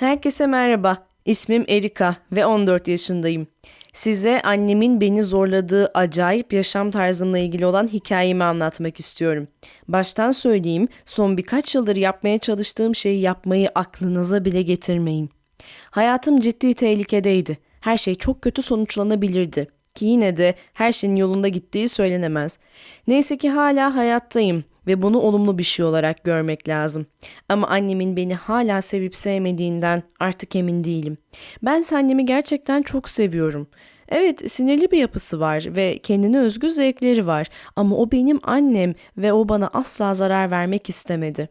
Herkese merhaba. İsmim Erika ve 14 yaşındayım. Size annemin beni zorladığı acayip yaşam tarzımla ilgili olan hikayemi anlatmak istiyorum. Baştan söyleyeyim, son birkaç yıldır yapmaya çalıştığım şeyi yapmayı aklınıza bile getirmeyin. Hayatım ciddi tehlikedeydi. Her şey çok kötü sonuçlanabilirdi. Ki yine de her şeyin yolunda gittiği söylenemez. Neyse ki hala hayattayım ve bunu olumlu bir şey olarak görmek lazım. Ama annemin beni hala sevip sevmediğinden artık emin değilim. Ben annemi gerçekten çok seviyorum. Evet sinirli bir yapısı var ve kendine özgü zevkleri var ama o benim annem ve o bana asla zarar vermek istemedi.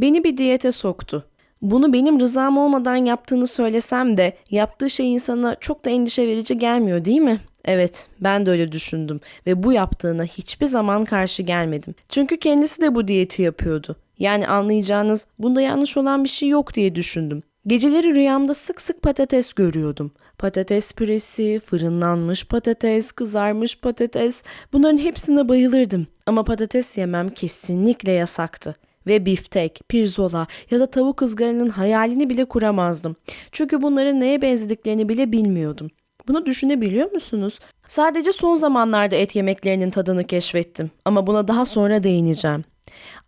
Beni bir diyete soktu. Bunu benim rızam olmadan yaptığını söylesem de yaptığı şey insana çok da endişe verici gelmiyor değil mi? Evet, ben de öyle düşündüm ve bu yaptığına hiçbir zaman karşı gelmedim. Çünkü kendisi de bu diyeti yapıyordu. Yani anlayacağınız bunda yanlış olan bir şey yok diye düşündüm. Geceleri rüyamda sık sık patates görüyordum. Patates püresi, fırınlanmış patates, kızarmış patates bunların hepsine bayılırdım. Ama patates yemem kesinlikle yasaktı ve biftek, pirzola ya da tavuk ızgaranın hayalini bile kuramazdım. Çünkü bunların neye benzediklerini bile bilmiyordum. Bunu düşünebiliyor musunuz? Sadece son zamanlarda et yemeklerinin tadını keşfettim ama buna daha sonra değineceğim.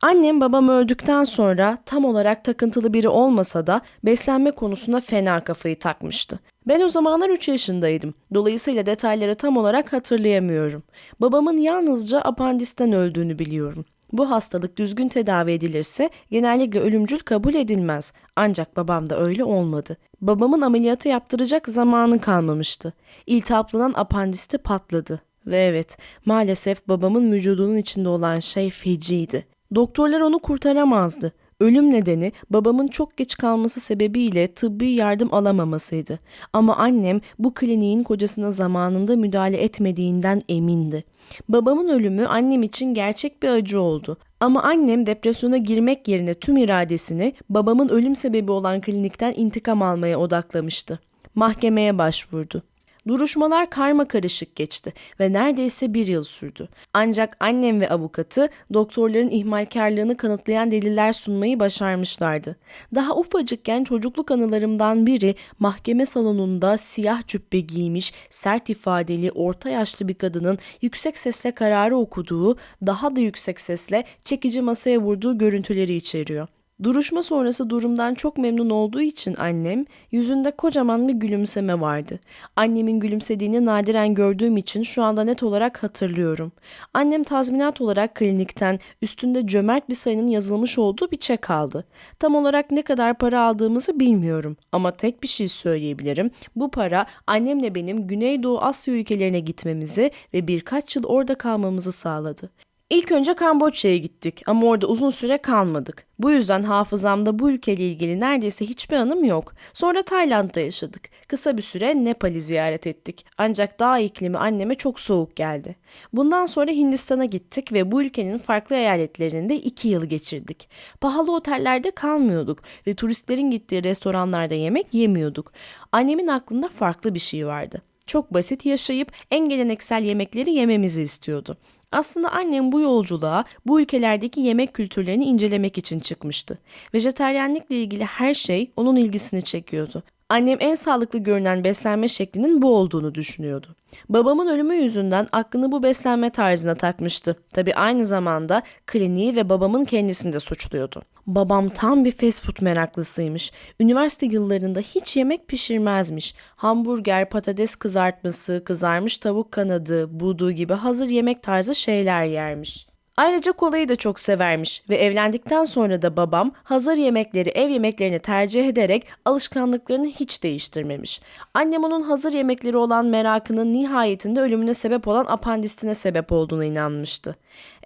Annem babam öldükten sonra tam olarak takıntılı biri olmasa da beslenme konusunda fena kafayı takmıştı. Ben o zamanlar 3 yaşındaydım. Dolayısıyla detayları tam olarak hatırlayamıyorum. Babamın yalnızca apandisten öldüğünü biliyorum. Bu hastalık düzgün tedavi edilirse genellikle ölümcül kabul edilmez. Ancak babam da öyle olmadı. Babamın ameliyatı yaptıracak zamanı kalmamıştı. İltihaplanan apandisti patladı. Ve evet, maalesef babamın vücudunun içinde olan şey feciydi. Doktorlar onu kurtaramazdı. Ölüm nedeni babamın çok geç kalması sebebiyle tıbbi yardım alamamasıydı. Ama annem bu kliniğin kocasına zamanında müdahale etmediğinden emindi. Babamın ölümü annem için gerçek bir acı oldu. Ama annem depresyona girmek yerine tüm iradesini babamın ölüm sebebi olan klinikten intikam almaya odaklamıştı. Mahkemeye başvurdu. Duruşmalar karma karışık geçti ve neredeyse bir yıl sürdü. Ancak annem ve avukatı doktorların ihmalkarlığını kanıtlayan deliller sunmayı başarmışlardı. Daha ufacıkken çocukluk anılarımdan biri mahkeme salonunda siyah cübbe giymiş, sert ifadeli, orta yaşlı bir kadının yüksek sesle kararı okuduğu, daha da yüksek sesle çekici masaya vurduğu görüntüleri içeriyor. Duruşma sonrası durumdan çok memnun olduğu için annem yüzünde kocaman bir gülümseme vardı. Annemin gülümsediğini nadiren gördüğüm için şu anda net olarak hatırlıyorum. Annem tazminat olarak klinikten üstünde cömert bir sayının yazılmış olduğu bir çek aldı. Tam olarak ne kadar para aldığımızı bilmiyorum ama tek bir şey söyleyebilirim. Bu para annemle benim Güneydoğu Asya ülkelerine gitmemizi ve birkaç yıl orada kalmamızı sağladı. İlk önce Kamboçya'ya gittik ama orada uzun süre kalmadık. Bu yüzden hafızamda bu ülkeyle ilgili neredeyse hiçbir anım yok. Sonra Tayland'da yaşadık. Kısa bir süre Nepal'i ziyaret ettik. Ancak dağ iklimi anneme çok soğuk geldi. Bundan sonra Hindistan'a gittik ve bu ülkenin farklı eyaletlerinde iki yıl geçirdik. Pahalı otellerde kalmıyorduk ve turistlerin gittiği restoranlarda yemek yemiyorduk. Annemin aklında farklı bir şey vardı. Çok basit yaşayıp en geleneksel yemekleri yememizi istiyordu. Aslında annem bu yolculuğa bu ülkelerdeki yemek kültürlerini incelemek için çıkmıştı. Vejeteryenlikle ilgili her şey onun ilgisini çekiyordu. Annem en sağlıklı görünen beslenme şeklinin bu olduğunu düşünüyordu. Babamın ölümü yüzünden aklını bu beslenme tarzına takmıştı. Tabi aynı zamanda kliniği ve babamın kendisini de suçluyordu. Babam tam bir fast food meraklısıymış. Üniversite yıllarında hiç yemek pişirmezmiş. Hamburger, patates kızartması, kızarmış tavuk kanadı, budu gibi hazır yemek tarzı şeyler yermiş. Ayrıca kolayı da çok severmiş ve evlendikten sonra da babam hazır yemekleri ev yemeklerini tercih ederek alışkanlıklarını hiç değiştirmemiş. Annem onun hazır yemekleri olan merakının nihayetinde ölümüne sebep olan apandistine sebep olduğuna inanmıştı.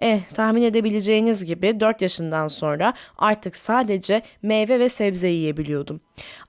Eh tahmin edebileceğiniz gibi 4 yaşından sonra artık sadece meyve ve sebze yiyebiliyordum.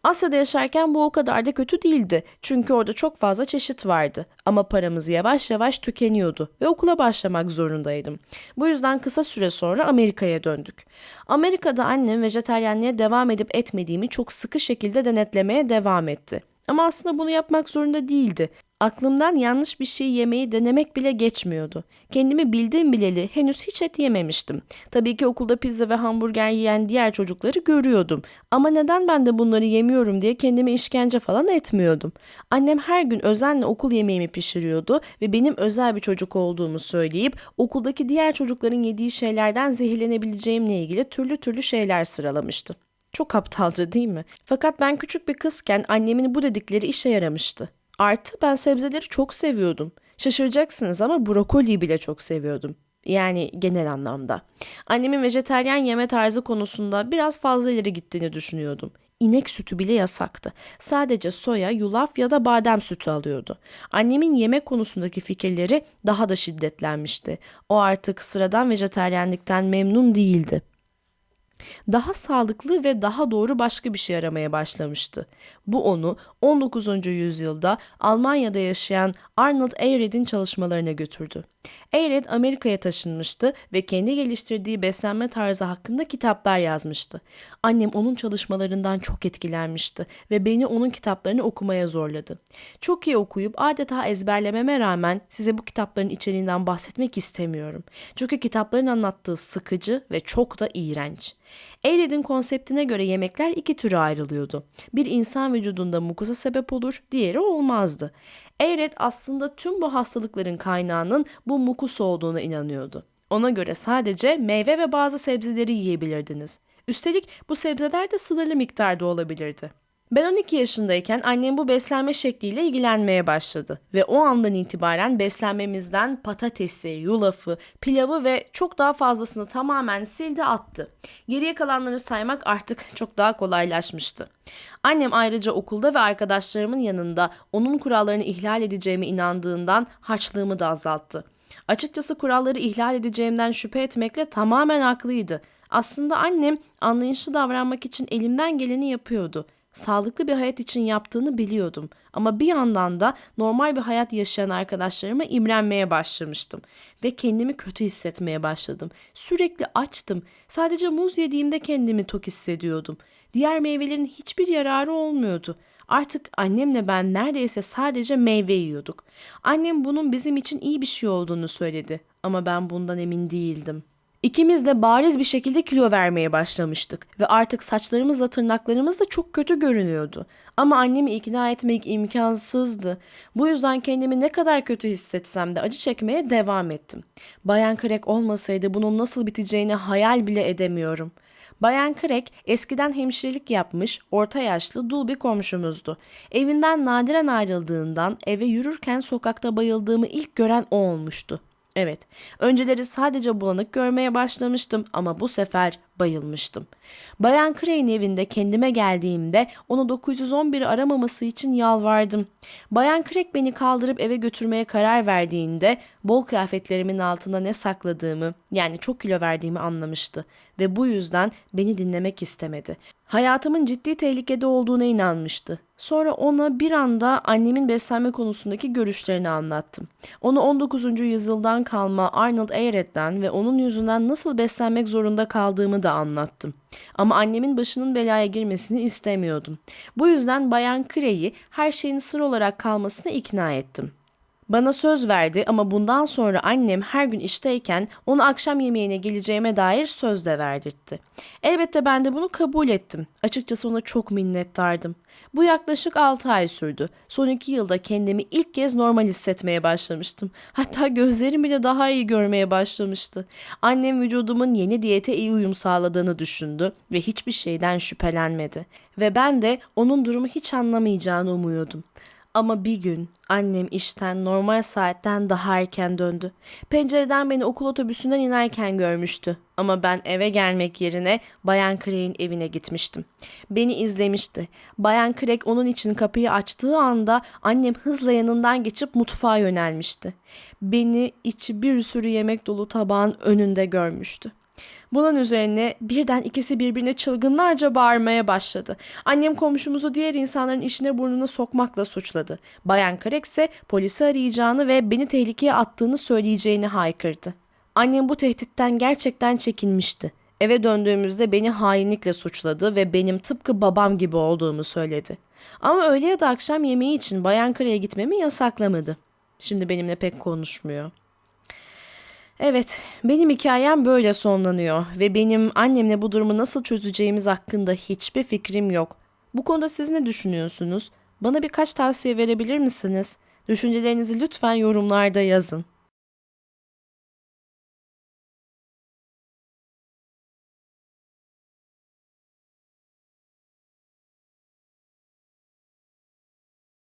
Asya'da yaşarken bu o kadar da kötü değildi. Çünkü orada çok fazla çeşit vardı. Ama paramız yavaş yavaş tükeniyordu ve okula başlamak zorundaydım. Bu yüzden kısa süre sonra Amerika'ya döndük. Amerika'da annem vejeteryenliğe devam edip etmediğimi çok sıkı şekilde denetlemeye devam etti. Ama aslında bunu yapmak zorunda değildi. Aklımdan yanlış bir şey yemeyi denemek bile geçmiyordu. Kendimi bildiğim bileli henüz hiç et yememiştim. Tabii ki okulda pizza ve hamburger yiyen diğer çocukları görüyordum. Ama neden ben de bunları yemiyorum diye kendime işkence falan etmiyordum. Annem her gün özenle okul yemeğimi pişiriyordu ve benim özel bir çocuk olduğumu söyleyip okuldaki diğer çocukların yediği şeylerden zehirlenebileceğimle ilgili türlü türlü şeyler sıralamıştı. Çok aptalca değil mi? Fakat ben küçük bir kızken annemin bu dedikleri işe yaramıştı. Artı ben sebzeleri çok seviyordum. Şaşıracaksınız ama brokoliyi bile çok seviyordum. Yani genel anlamda. Annemin vejeteryan yeme tarzı konusunda biraz fazla ileri gittiğini düşünüyordum. İnek sütü bile yasaktı. Sadece soya, yulaf ya da badem sütü alıyordu. Annemin yemek konusundaki fikirleri daha da şiddetlenmişti. O artık sıradan vejeteryenlikten memnun değildi daha sağlıklı ve daha doğru başka bir şey aramaya başlamıştı. Bu onu 19. yüzyılda Almanya'da yaşayan Arnold Ehret'in çalışmalarına götürdü. Ehret Amerika'ya taşınmıştı ve kendi geliştirdiği beslenme tarzı hakkında kitaplar yazmıştı. Annem onun çalışmalarından çok etkilenmişti ve beni onun kitaplarını okumaya zorladı. Çok iyi okuyup adeta ezberlememe rağmen size bu kitapların içeriğinden bahsetmek istemiyorum. Çünkü kitapların anlattığı sıkıcı ve çok da iğrenç. Ehret'in konseptine göre yemekler iki türe ayrılıyordu. Bir insan vücudunda mukuza sebep olur, diğeri olmazdı. Eyret aslında tüm bu hastalıkların kaynağının bu mukus olduğuna inanıyordu. Ona göre sadece meyve ve bazı sebzeleri yiyebilirdiniz. Üstelik bu sebzeler de sınırlı miktarda olabilirdi. Ben 12 yaşındayken annem bu beslenme şekliyle ilgilenmeye başladı ve o andan itibaren beslenmemizden patatesi, yulafı, pilavı ve çok daha fazlasını tamamen sildi attı. Geriye kalanları saymak artık çok daha kolaylaşmıştı. Annem ayrıca okulda ve arkadaşlarımın yanında onun kurallarını ihlal edeceğime inandığından harçlığımı da azalttı. Açıkçası kuralları ihlal edeceğimden şüphe etmekle tamamen haklıydı. Aslında annem anlayışlı davranmak için elimden geleni yapıyordu sağlıklı bir hayat için yaptığını biliyordum. Ama bir yandan da normal bir hayat yaşayan arkadaşlarıma imrenmeye başlamıştım. Ve kendimi kötü hissetmeye başladım. Sürekli açtım. Sadece muz yediğimde kendimi tok hissediyordum. Diğer meyvelerin hiçbir yararı olmuyordu. Artık annemle ben neredeyse sadece meyve yiyorduk. Annem bunun bizim için iyi bir şey olduğunu söyledi ama ben bundan emin değildim. İkimiz de bariz bir şekilde kilo vermeye başlamıştık ve artık saçlarımızla tırnaklarımız da çok kötü görünüyordu. Ama annemi ikna etmek imkansızdı. Bu yüzden kendimi ne kadar kötü hissetsem de acı çekmeye devam ettim. Bayan Krek olmasaydı bunun nasıl biteceğini hayal bile edemiyorum. Bayan Krek eskiden hemşirelik yapmış, orta yaşlı dul bir komşumuzdu. Evinden nadiren ayrıldığından eve yürürken sokakta bayıldığımı ilk gören o olmuştu. Evet, önceleri sadece bulanık görmeye başlamıştım ama bu sefer bayılmıştım. Bayan Crane evinde kendime geldiğimde onu 911 aramaması için yalvardım. Bayan Craig beni kaldırıp eve götürmeye karar verdiğinde bol kıyafetlerimin altında ne sakladığımı yani çok kilo verdiğimi anlamıştı ve bu yüzden beni dinlemek istemedi. Hayatımın ciddi tehlikede olduğuna inanmıştı. Sonra ona bir anda annemin beslenme konusundaki görüşlerini anlattım. Onu 19. yüzyıldan kalma Arnold Ehret'ten ve onun yüzünden nasıl beslenmek zorunda kaldığımı da anlattım. Ama annemin başının belaya girmesini istemiyordum. Bu yüzden Bayan Krey'i her şeyin sır olarak kalmasına ikna ettim. Bana söz verdi ama bundan sonra annem her gün işteyken onu akşam yemeğine geleceğime dair söz de verdirtti. Elbette ben de bunu kabul ettim. Açıkçası ona çok minnettardım. Bu yaklaşık 6 ay sürdü. Son 2 yılda kendimi ilk kez normal hissetmeye başlamıştım. Hatta gözlerim bile daha iyi görmeye başlamıştı. Annem vücudumun yeni diyete iyi uyum sağladığını düşündü ve hiçbir şeyden şüphelenmedi. Ve ben de onun durumu hiç anlamayacağını umuyordum. Ama bir gün annem işten normal saatten daha erken döndü. Pencereden beni okul otobüsünden inerken görmüştü. Ama ben eve gelmek yerine Bayan Craig'in evine gitmiştim. Beni izlemişti. Bayan Craig onun için kapıyı açtığı anda annem hızla yanından geçip mutfağa yönelmişti. Beni içi bir sürü yemek dolu tabağın önünde görmüştü. Bunun üzerine birden ikisi birbirine çılgınlarca bağırmaya başladı. Annem komşumuzu diğer insanların işine burnunu sokmakla suçladı. Bayan Karek ise polisi arayacağını ve beni tehlikeye attığını söyleyeceğini haykırdı. Annem bu tehditten gerçekten çekinmişti. Eve döndüğümüzde beni hainlikle suçladı ve benim tıpkı babam gibi olduğumu söyledi. Ama öğle ya da akşam yemeği için Bayan Kara'ya gitmemi yasaklamadı. Şimdi benimle pek konuşmuyor. Evet, benim hikayem böyle sonlanıyor ve benim annemle bu durumu nasıl çözeceğimiz hakkında hiçbir fikrim yok. Bu konuda siz ne düşünüyorsunuz? Bana birkaç tavsiye verebilir misiniz? Düşüncelerinizi lütfen yorumlarda yazın.